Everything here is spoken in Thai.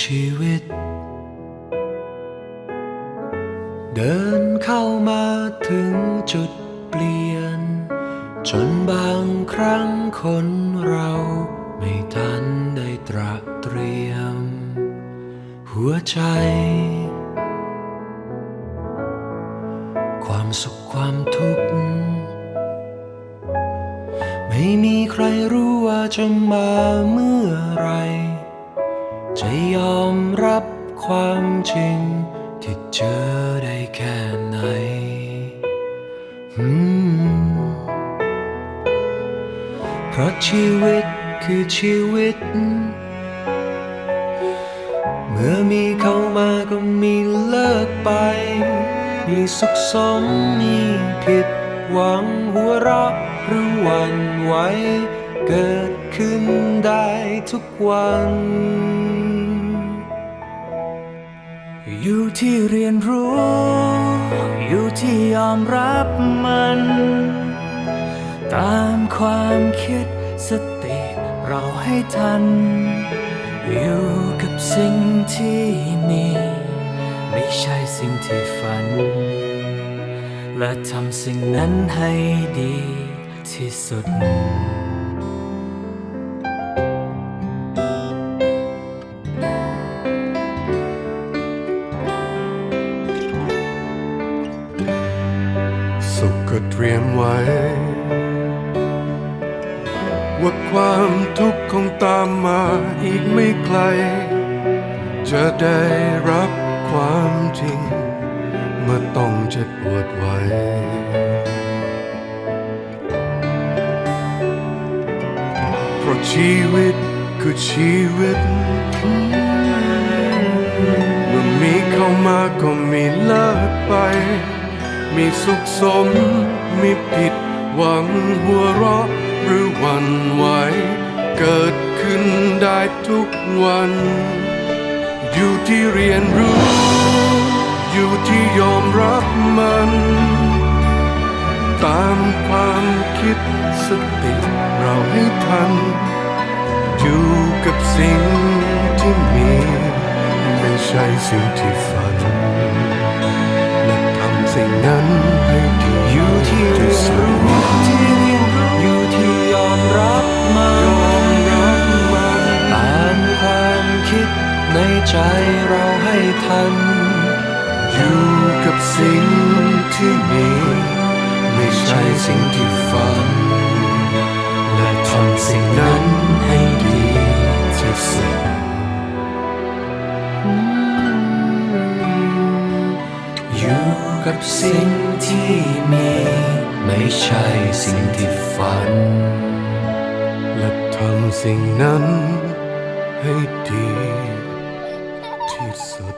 ชีวิต เดินเข้ามาถึงจุดเปลี่ยน จนบางครั้งคนเราไม่ทันได้ตระเตรียม หัวใจ ความสุขความทุกข์ไม่มีใครรู้ว่าจะมาเมื่อไร จะยอมรับความจริง ที่เจอได้แค่ไหนเพราะชีวิตคือชีวิต เมื่อมีเข้ามาก็มีเลิกไป มีสุขสมมีผิดหวังหัวเราะหรือวันไหวเกิดขึ้นได้ทุกวัน อยู่ที่เรียนรู้ อยู่ที่ยอมรับมัน ตามความคิดสติเราให้ทัน อยู่กับสิ่งที่มี ไม่ใช่สิ่งที่ฝัน และทำสิ่งนั้นให้ดีที่สุด สุขก็เตรียมไว้ ว่าความทุกข์คงตามมาอีกไม่ไกล จะได้รับความจริง เมื่อต้องเจ็บปวดไว้เพราะชีวิตคือชีวิต มีสุขสม มีผิดหวังหัวเราะหรือหวันไหว เกิดขึ้นได้ทุกวัน อยู่ที่เรียนรู้ อยู่ที่ยอมรับมัน ตามความคิดสติเราให้ทัน อยู่กับสิ่งที่มี ไม่ใช่สิ่งที่ฝัน สิ่งนั้นให้ดีอยู่ที่เรียนรู้ที่เรียนรู้อยู่ที่ยอมรับมันยอมรับมันตามความคิดในใจเราให้ทัน อยู่กับสิ่งที่มีไม่ใช่สิ่งที่ฝัน และทำสิ่งนั้นให้ดีที่สุดอยู่ กับสิ่งที่มี ไม่ใช่สิ่งที่ฝัน และทำสิ่งนั้นให้ดีที่สุด